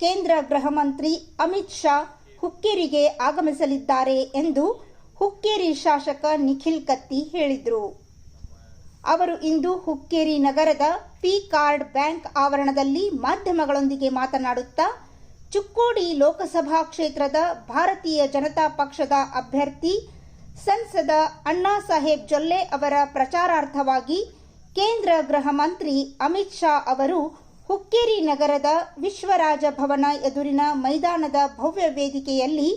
ಕೇಂದ್ರ ಗೃಹ ಮಂತ್ರಿ ಅಮಿತ್ ಶಾ ಹುಕ್ಕೇರಿಗೆ ಆಗಮಿಸಲಿದ್ದಾರೆ ಎಂದು ಹುಕ್ಕೇರಿ ಶಾಸಕ ನಿಖಿಲ್ ಕತ್ತಿ ಹೇಳಿದರು. ಅವರು ಇಂದು ಹುಕ್ಕೇರಿ ನಗರದ ಪಿ ಕಾರ್ಡ್ ಬ್ಯಾಂಕ್ ಆವರಣದಲ್ಲಿ ಮಾಧ್ಯಮಗಳೊಂದಿಗೆ ಮಾತನಾಡುತ್ತಾ, ಚುಕ್ಕೋಡಿ ಲೋಕಸಭಾ ಕ್ಷೇತ್ರದ ಭಾರತೀಯ ಜನತಾ ಪಕ್ಷದ ಅಭ್ಯರ್ಥಿ ಸಂಸದ ಅಣ್ಣಾ ಸಾಹೇಬ್ ಜೊಲ್ಲೆ ಅವರ ಪ್ರಚಾರಾರ್ಥವಾಗಿ ಕೇಂದ್ರ ಗೃಹ ಮಂತ್ರಿ ಅಮಿತ್ ಶಾ ಅವರು ಹುಕ್ಕೇರಿ ನಗರದ ವಿಶ್ವರಾಜ ಭವನ ಎದುರಿನ ಮೈದಾನದ ಭವ್ಯ ವೇದಿಕೆಯಲ್ಲಿ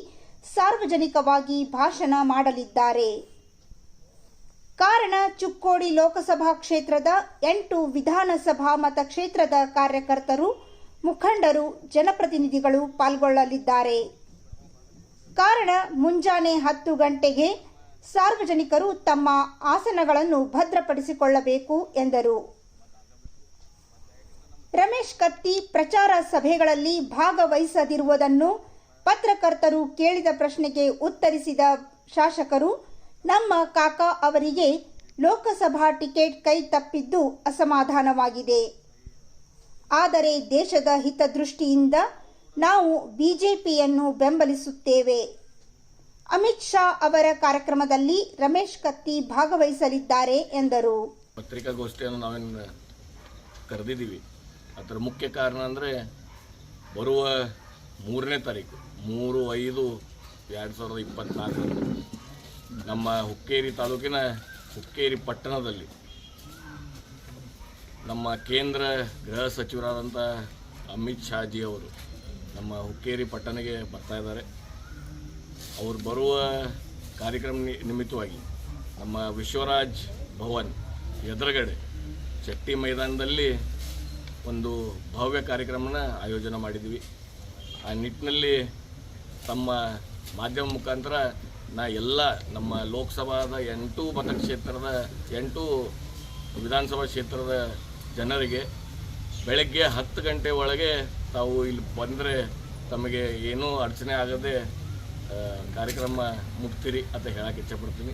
ಸಾರ್ವಜನಿಕವಾಗಿ ಭಾಷಣ ಮಾಡಲಿದ್ದಾರೆ. ಕಾರಣ ಚುಕ್ಕೋಡಿ ಲೋಕಸಭಾ ಕ್ಷೇತ್ರದ ಎಂಟು ವಿಧಾನಸಭಾ ಮತಕ್ಷೇತ್ರದ ಕಾರ್ಯಕರ್ತರು, ಮುಖಂಡರು, ಜನಪ್ರತಿನಿಧಿಗಳು ಪಾಲ್ಗೊಳ್ಳಲಿದ್ದಾರೆ. ಕಾರಣ ಮುಂಜಾನೆ ಹತ್ತು ಗಂಟೆಗೆ ಸಾರ್ವಜನಿಕರು ತಮ್ಮ ಆಸನಗಳನ್ನು ಭದ್ರಪಡಿಸಿಕೊಳ್ಳಬೇಕು ಎಂದರು. ರಮೇಶ್ ಕತ್ತಿ ಪ್ರಚಾರ ಸಭೆಗಳಲ್ಲಿ ಭಾಗವಹಿಸದಿರುವುದನ್ನು ಪತ್ರಕರ್ತರು ಕೇಳಿದ ಪ್ರಶ್ನೆಗೆ ಉತ್ತರಿಸಿದ ಶಾಸಕರು, ನಮ್ಮ ಕಾಕಾ ಅವರಿಗೆ ಲೋಕಸಭಾ ಟಿಕೆಟ್ ಕೈ ತಪ್ಪಿದ್ದು ಅಸಮಾಧಾನವಾಗಿದೆ. ಆದರೆ ದೇಶದ ಹಿತದೃಷ್ಟಿಯಿಂದ ನಾವು ಬಿಜೆಪಿಯನ್ನು ಬೆಂಬಲಿಸುತ್ತೇವೆ. ಅಮಿತ್ ಶಾ ಅವರ ಕಾರ್ಯಕ್ರಮದಲ್ಲಿ ರಮೇಶ್ ಕತ್ತಿ ಭಾಗವಹಿಸಲಿದ್ದಾರೆ ಎಂದರು. ಪತ್ರಿಕಾಗೋಷ್ಠಿಯನ್ನು ನಾವೇನು ಕರೆದಿದ್ದೀವಿ? ಅದರ ಮುಖ್ಯ ಕಾರಣ ಅಂದರೆ ಬರುವ ಮೂರನೇ ತಾರೀಕು, ಮೂರು, ಐದು, ಎರಡು ಸಾವಿರದ ಇಪ್ಪತ್ತ್ನಾಲ್ಕರಂದು ನಮ್ಮ ಹುಕ್ಕೇರಿ ತಾಲೂಕಿನ ಹುಕ್ಕೇರಿ ಪಟ್ಟಣದಲ್ಲಿ ನಮ್ಮ ಕೇಂದ್ರ ಗೃಹ ಸಚಿವರಾದಂಥ ಅಮಿತ್ ಶಾಜಿ ಅವರು ನಮ್ಮ ಹುಕ್ಕೇರಿ ಪಟ್ಟಣಕ್ಕೆ ಬರ್ತಾ ಇದ್ದಾರೆ. ಅವರು ಬರುವ ಕಾರ್ಯಕ್ರಮ ನಿಮಿತ್ತವಾಗಿ ನಮ್ಮ ವಿಶ್ವರಾಜ್ ಭವನ್ ಎದುರುಗಡೆ ಶೆಟ್ಟಿ ಮೈದಾನದಲ್ಲಿ ಒಂದು ಭವ್ಯ ಕಾರ್ಯಕ್ರಮನ ಆಯೋಜನೆ ಮಾಡಿದ್ವಿ. ಆ ನಿಟ್ಟಿನಲ್ಲಿ ತಮ್ಮ ಮಾಧ್ಯಮ ಮುಖಾಂತರ ನಾ ಎಲ್ಲ ನಮ್ಮ ಲೋಕಸಭಾದ ಎಂಟು ಮತಕ್ಷೇತ್ರದ, ಎಂಟು ವಿಧಾನಸಭಾ ಕ್ಷೇತ್ರದ ಜನರಿಗೆ ಬೆಳಗ್ಗೆ ಹತ್ತು ಗಂಟೆ ಒಳಗೆ ತಾವು ಇಲ್ಲಿ ಬಂದರೆ ತಮಗೆ ಏನೂ ಅಡಚಣೆ ಆಗದೆ ಕಾರ್ಯಕ್ರಮ ಮುಟ್ತೀರಿ ಅಂತ ಹೇಳಕ್ಕೆ ಇಚ್ಛಪಡ್ತೀನಿ.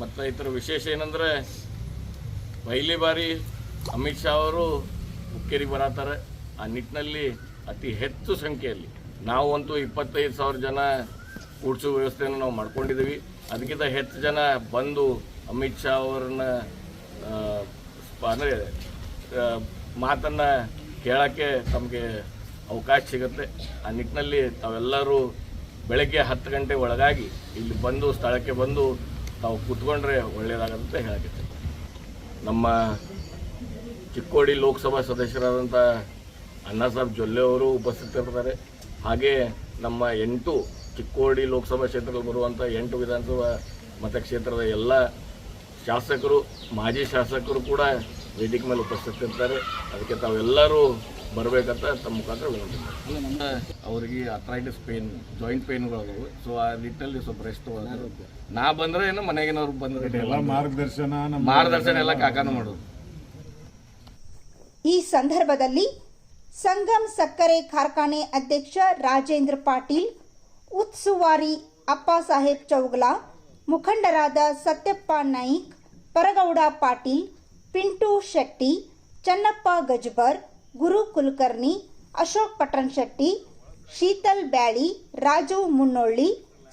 ಮತ್ತು ಇದರ ವಿಶೇಷ ಏನಂದರೆ, ಪೈಲಿ ಬಾರಿ ಅಮಿತ್ ಶಾ ಅವರು ಹುಕ್ಕೇರಿಗೆ ಬರತ್ತಾರೆ ಆ ನಿಟ್ಟಿನಲ್ಲಿ ಅತಿ ಹೆಚ್ಚು ಸಂಖ್ಯೆಯಲ್ಲಿ ನಾವು ಅಂತೂ ಇಪ್ಪತ್ತೈದು ಸಾವಿರ ಜನ ಕೂಡಿಸೋ ವ್ಯವಸ್ಥೆಯನ್ನು ನಾವು ಮಾಡ್ಕೊಂಡಿದ್ದೀವಿ. ಅದಕ್ಕಿಂತ ಹೆಚ್ಚು ಜನ ಬಂದು ಅಮಿತ್ ಶಾ ಅವ್ರನ್ನ ಅಂದರೆ ಮಾತನ್ನು ಕೇಳೋಕ್ಕೆ ತಮಗೆ ಅವಕಾಶ ಸಿಗುತ್ತೆ. ಆ ನಿಟ್ಟಿನಲ್ಲಿ ತಾವೆಲ್ಲರೂ ಬೆಳಗ್ಗೆ ಹತ್ತು ಗಂಟೆ ಒಳಗಾಗಿ ಇಲ್ಲಿ ಬಂದು, ಸ್ಥಳಕ್ಕೆ ಬಂದು ತಾವು ಕೂತ್ಕೊಂಡ್ರೆ ಒಳ್ಳೆಯದಾಗತ್ತೆ ಹೇಳಕ್ಕೆ ನಮ್ಮ ಚಿಕ್ಕೋಡಿ ಲೋಕಸಭಾ ಸದಸ್ಯರಾದಂಥ ಅಣ್ಣಾ ಸಾಹೇಬ್ ಜೊಲ್ಲೆ ಅವರು ಉಪಸ್ಥಿತರಿರ್ತಾರೆ ಹಾಗೆ ನಮ್ಮ ಎಂಟು ಚಿಕ್ಕೋಡಿ ಲೋಕಸಭಾ ಕ್ಷೇತ್ರದಲ್ಲಿ ಬರುವಂಥ ಎಂಟು ವಿಧಾನಸಭಾ ಮತಕ್ಷೇತ್ರದ ಎಲ್ಲ ಶಾಸಕರು ಮಾಜಿ ಶಾಸಕರು ಕೂಡ ವೇದಿಕೆ ಮೇಲೆ ಉಪಸ್ಥಿತರಿರ್ತಾರೆ ಅದಕ್ಕೆ ತಾವೆಲ್ಲರೂ ಬರಬೇಕಂತ ತಮ್ಮ ಮುಖಾಂತರ ವಿನಂತಿ. ಅವರಿಗೆ ಅಥ್ರೈಟಿಸ್ ಪೇನ್ ಜಾಯಿಂಟ್ ಪೇನ್ಗಳು ಸೊ ಆ ನಿಟ್ಟಲ್ಲಿ ಸ್ವಲ್ಪ ರೆಸ್ಟ್ ನಾ ಬಂದ್ರೆ ಏನು ಮನೆಗಿನವ್ರು ಬಂದ್ರೆ ಎಲ್ಲ ಮಾರ್ಗದರ್ಶನ ನಮ್ಮ ಮಾರ್ಗದರ್ಶನ ಎಲ್ಲ ಕಾಕಾನು ಮಾಡೋದು. ಈ ಸಂದರ್ಭದಲ್ಲಿ ಸಂಗಮ್ ಸಕ್ಕರೆ ಕಾರ್ಖಾನೆ ಅಧ್ಯಕ್ಷ ರಾಜೇಂದ್ರ ಪಾಟೀಲ್, ಉತ್ಸುವಾರಿ ಅಪ್ಪಾಸಾಹೇಬ್ ಚೌಗ್ಲಾ, ಮುಖಂಡರಾದ ಸತ್ಯಪ್ಪ ನಾಯ್ಕ್, ಪರಗೌಡ ಪಾಟೀಲ್, ಪಿಂಟು ಶೆಟ್ಟಿ, ಚನ್ನಪ್ಪ ಗಜ್ಬರ್, ಗುರು ಕುಲಕರ್ಣಿ, ಅಶೋಕ್ ಪಟ್ರನ್ ಶೆಟ್ಟಿ ಶೀತಲ್ ಬ್ಯಾಳಿ, ರಾಜು ಮುನ್ನೊಳ್ಳಿ,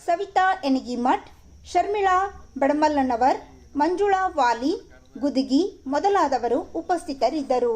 ಸವಿತಾ ಎನಗಿಮಠ್, ಶರ್ಮಿಳಾ ಬಡಮಲ್ಲನವರ್, ಮಂಜುಳಾ ವಾಲಿ, ಗುದಗಿ ಮೊದಲಾದವರು ಉಪಸ್ಥಿತರಿದ್ದರು.